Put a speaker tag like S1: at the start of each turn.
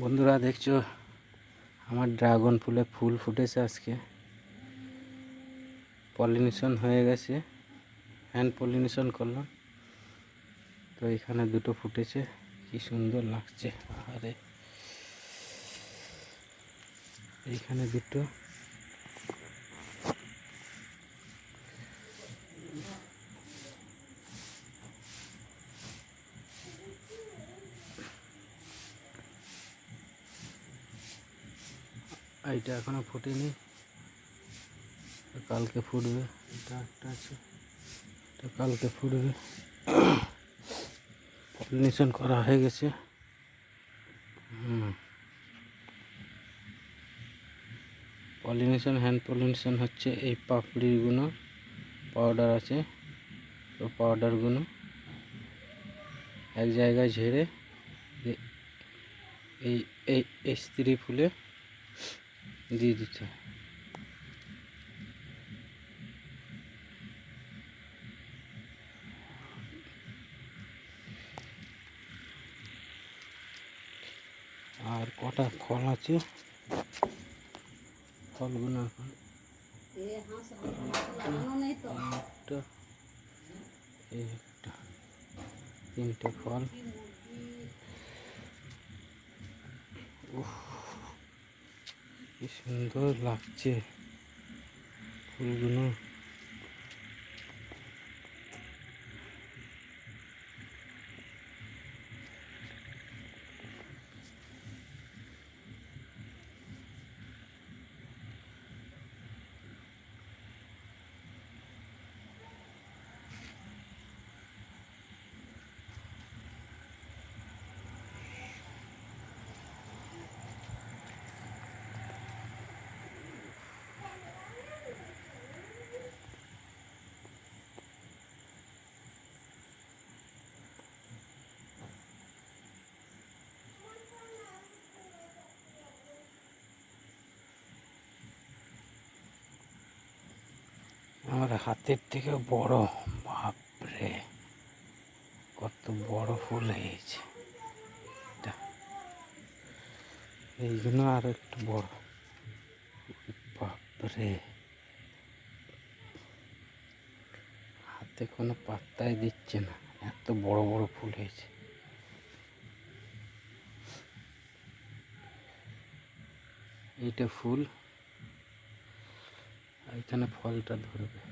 S1: বন্ধুরা দেখছ, আমার ড্রাগন ফুলে ফুল ফুটেছে আজকে। পলিনেশন হয়ে গেছে হ্যান্ড পলিনেশন করলাম। তো এখানে দুটো ফুটেছে, কি সুন্দর লাগছে। আরে এইখানে দুটো। এইটা এখনও ফুটেনি। কালকে ফুটবে। এটা একটা আছে। এটা কালকে ফুটবে। পলিনেশন করা হয়ে গেছে। পলিনেশন হ্যান্ড পলিনেশন হচ্ছে এই পাপড়িগুলো পাউডার আছে। তো পাউডারগুলো এক জায়গায় ঝেড়ে এই এই স্ত্রী ফুলে দিয়ে দিতে আর কটা ফল আছে? ফলগুলো এখন একটা তিনটে ফল উফ কি সুন্দর লাগছে ফুলগুলো। আমার হাতের থেকে বড়, বাপরে, কত বড় ফুল হয়েছে। এটা এইগুলো আর একটু বড়। বাপরে, হাতে কোনো পাত্তাই দিচ্ছে না, এত বড় বড় ফুল হয়েছে। এইটা ফুল এখানে ফলটা ধরবে।